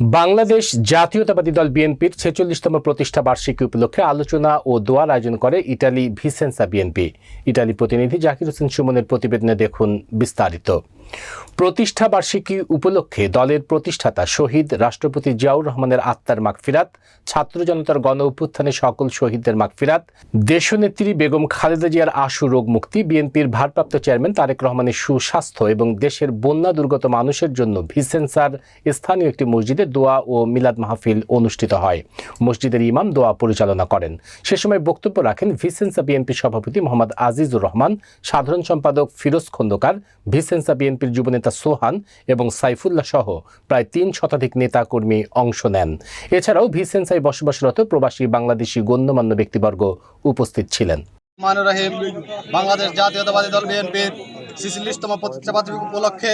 বাংলাদেশ জাতীয়তাবাদী দল বিএনপির ছেচল্লিশতম প্রতিষ্ঠা বার্ষিকী উপলক্ষে আলোচনা ও দোয়ার আয়োজন করে ইটালি ভিসেন্সা বিএনপি। ইটালি প্রতিনিধি জাকির হোসেন সুমনের প্রতিবেদনে দেখুন বিস্তারিত। প্রতিষ্ঠা বার্ষিকী উপলক্ষে দলের প্রতিষ্ঠাতা শহীদ রাষ্ট্রপতি জিয়াউর রহমানের আত্মার মাগফিরাত, ছাত্র জনতার গণ অভ্যুত্থানে সকল শহীদদের মাগফিরাত, দেশনেত্রী বেগম খালেদা জিয়ার আশু রোগ মুক্তি, বিএনপির ভারপ্রাপ্ত চেয়ারম্যান তারেক রহমানের সুস্বাস্থ্য এবং দেশের বন্যা দুর্গত মানুষের জন্য ভিসেন্সার স্থানীয় একটি মসজিদে দোয়া ও মিলাদ মাহফিল অনুষ্ঠিত হয়। মসজিদের ইমাম দোয়া পরিচালনা করেন। সে সময় বক্তব্য রাখেন ভিসেন্সা বিএনপি সভাপতি মোহাম্মদ আজিজুর রহমান, সাধারণ সম্পাদক ফিরোজ খন্দকার ভিসেন্সা বিএনপির যুবনেতা সোহান এবং সাইফুল্লাহ সহ প্রায় তিন শতাধিক নেতা কর্মী অংশ নেন। এছাড়াও ভিসেন্সায় বসবাসরত প্রবাসী বাংলাদেশি গণ্যমান্য ব্যক্তিবর্গ উপস্থিত ছিলেন। বাংলাদেশ জাতীয়তাবাদী দল বিএনপির ছিচল্লিশতম প্রতিষ্ঠাবাদী উপলক্ষে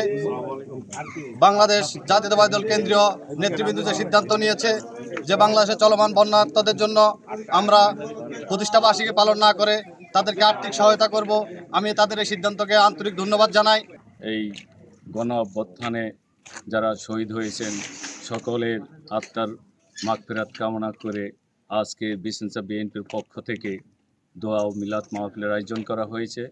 বাংলাদেশ জাতীয়তাবাদী দল কেন্দ্রীয় নেতৃবৃন্দ যে সিদ্ধান্ত নিয়েছে যে বাংলাদেশে চলমান বন্যার্থদের জন্য আমরা প্রতিষ্ঠাবার্ষিকী পালন না করে তাদেরকে আর্থিক সহায়তা করব, আমি তাদের এই সিদ্ধান্তকে আন্তরিক ধন্যবাদ জানাই। এই গণ অভ্যুত্থানে যারা শহীদ হয়েছেন, সকলের আত্মার মাগফিরাত কামনা করে আজকে বিসেন্সা বিএনপির পক্ষ থেকে দোয়া ও মিলাদ মাহফিলের আয়োজন করা হয়েছে।